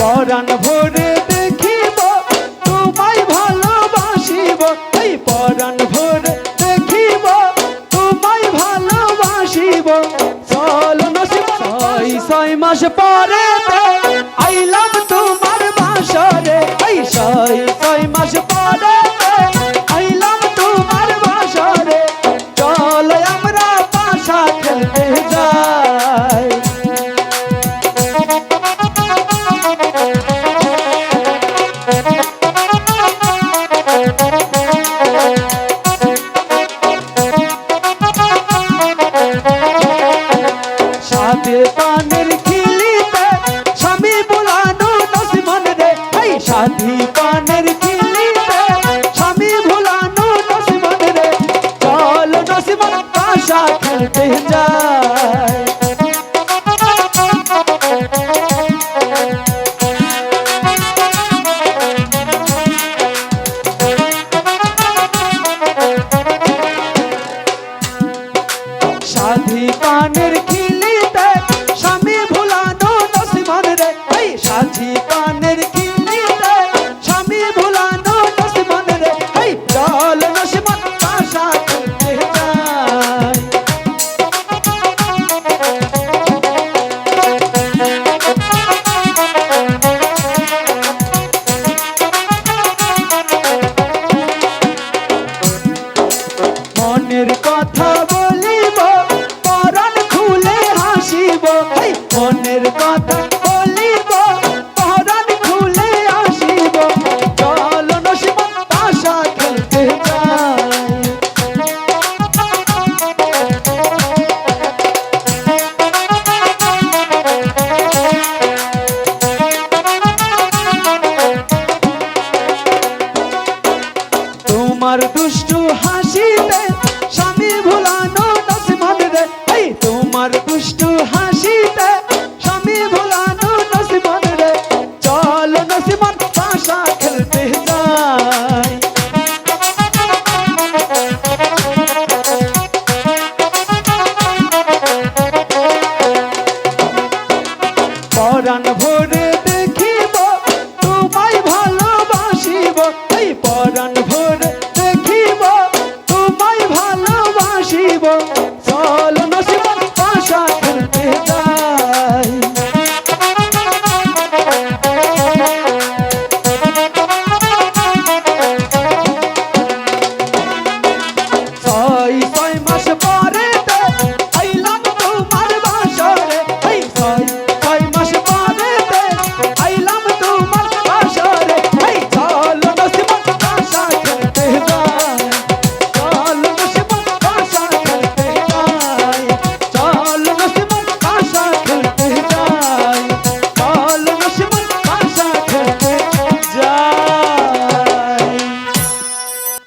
পরাণ ভরে দেখিব, তোমায় ভালোবাসিব। এই পরাণ ভরে দেখিব, তোমায় ভালোবাসিব। চল নসিব, ছয় ছয় মাস পরে আইলাম তোমার বাসরে। এই ছয় ছয় মাস পরে সাথে পানের খেলতে যায় মনের কথা বলিব পরাণ খুলে হাসিব। মনের কথা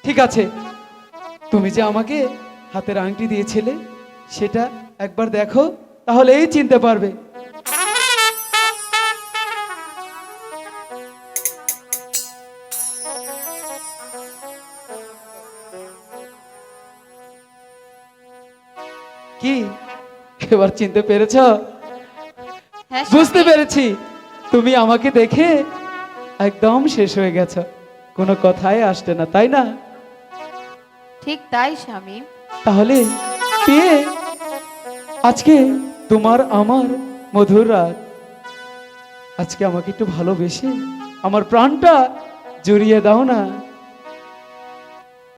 ঠিক আছে। তুমি যে আমাকে হাতের আংটি দিয়েছিলে সেটা একবার দেখো তাহলেই চিনতে পারবে। কি? এবার চিনতে পেরেছ? হ্যাঁ বুঝতে পেরেছি। তুমি আমাকে দেখে একদম শেষ হয়ে গেছো। কোনো কথাই আসতে না তাই না? ঠিক তাই, স্বামী। তাহলে পেয়ে আজকে তোমার আমার মধুর রাত? আজকে আমাকে একটু ভালোবেসে আমার প্রাণটা জড়িয়ে দাও না।